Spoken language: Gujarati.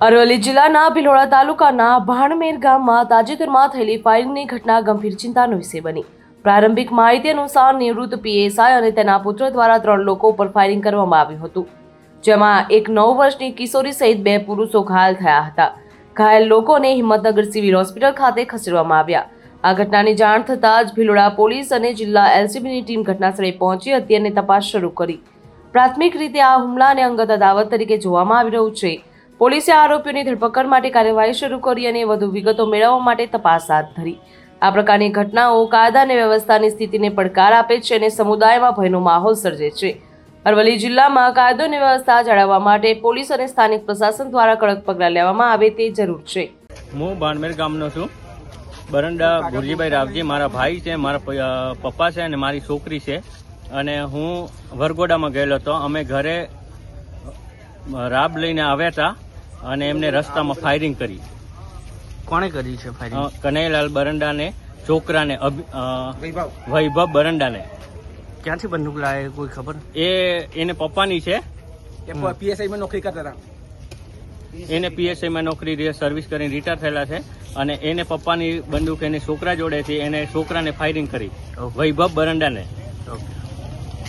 અરવલ્લી જિલ્લાના ભિલોડા તાલુકાના ભાણમેર ગામમાં તાજેતરમાં થયેલી ફાયરિંગની ઘટના ગંભીર ચિંતાનો વિષય બની. પ્રારંભિક માહિતી અનુસાર નિવૃત્ત પીએસઆઈ અને તેના પુત્ર દ્વારા ત્રણ લોકો ઉપર ફાયરિંગ કરવામાં આવ્યું હતું, જેમાં એક નવ વર્ષની કિશોરી સહિત બે પુરુષો ઘાયલ થયા હતા. ઘાયલ લોકોને હિંમતનગર સિવિલ હોસ્પિટલ ખાતે ખસેડવામાં આવ્યા. આ ઘટનાની જાણ થતાં જ ભિલોડા પોલીસ અને જિલ્લા એલસીબીની ટીમ ઘટનાસ્થળે પહોંચી હતી અને તપાસ શરૂ કરી. પ્રાથમિક રીતે આ હુમલાને અંગત અદાવત તરીકે જોવામાં આવી રહ્યું છે. પોલીસે આરોપીઓની ધરપકડ માટે કાર્યવાહી શરૂ કરી અને વધુ વિગતો મેળવવા માટે તપાસ હાથ ધરી. આ પ્રકારની ઘટનાઓ કાયદા અને વ્યવસ્થાની સ્થિતિને પડકાર આપે છે અને સમુદાયમાં ભયનો માહોલ સર્જે છે. અરવલ્લી જિલ્લામાં કાયદો અને વ્યવસ્થા જાળવવા માટે પોલીસ અને સ્થાનિક પ્રશાસન દ્વારા કડક પગલાં લેવામાં આવે તે જરૂર છે. હું બાણમેર ગામનો છું. બરંડા ભુરજીભાઈ રાવજી મારા ભાઈ છે, મારા પપ્પા છે અને મારી છોકરી છે. અને હું વરગોડામાં ગયેલો હતો. અમે ઘરે રાબ લઈને આવ્યા હતા. અને એમને રસ્તામાં ફાયરિંગ કરી. કોણે કરી છે ફાયરિંગ કનૈયાલાલ બરંડાને છોકરાને વૈભવ. બરંડાને. ક્યાંથી બંદૂક લાવે કોઈ ખબર? એ એને પપ્પાની છે. પીએસઆઈમાં નોકરી કરતા હતા. એને પીએસઆઈમાં નોકરી રી- સર્વિસ કરીને રિટાયર થયેલા છે અને એને પપ્પાની બંદૂક એને છોકરા જોડેથી એને છોકરાને ફાયરિંગ કરી. વૈભવ બરંડાને.